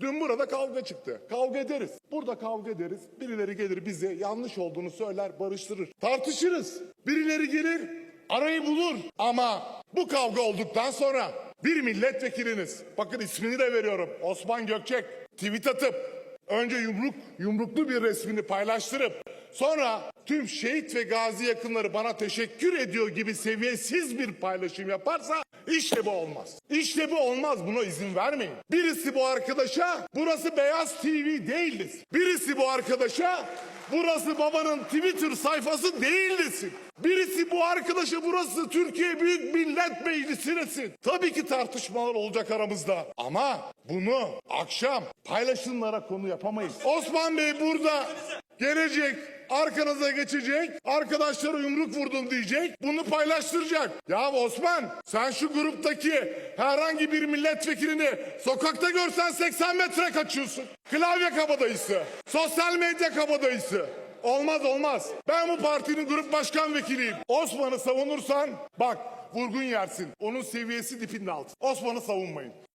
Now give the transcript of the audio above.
Dün burada kavga çıktı. Kavga ederiz. Burada kavga ederiz. Birileri gelir bize yanlış olduğunu söyler, barıştırır. Tartışırız. Birileri gelir, arayı bulur. Ama bu kavga olduktan sonra bir milletvekiliniz, bakın ismini de veriyorum, Osman Gökçek, tweet atıp önce yumruk yumruklu bir resmini paylaştırıp sonra tüm şehit ve gazi yakınları bana teşekkür ediyor gibi seviyesiz bir paylaşım yaparsa işte bu olmaz. İşte bu olmaz buna izin vermeyin. Birisi bu arkadaşa burası Beyaz TV değildir. Birisi bu arkadaşa burası babanın Twitter sayfası değil desin. Birisi bu arkadaşa burası Türkiye Büyük Millet Meclisi desin. Tabii ki tartışmalar olacak aramızda. Ama bunu akşam paylaşımlara konu yapamayız. Osman Bey burada gelecek arkanıza geçecek, arkadaşlara yumruk vurdum diyecek, bunu paylaştıracak. Ya Osman sen şu gruptaki herhangi bir milletvekilini sokakta görsen 80 metre kaçıyorsun. Klavye kabadayısı, sosyal medya kabadayısı. Olmaz olmaz. Ben bu partinin grup başkan vekiliyim. Osman'ı savunursan bak vurgun yersin. Onun seviyesi dipinde altı. Osman'ı savunmayın.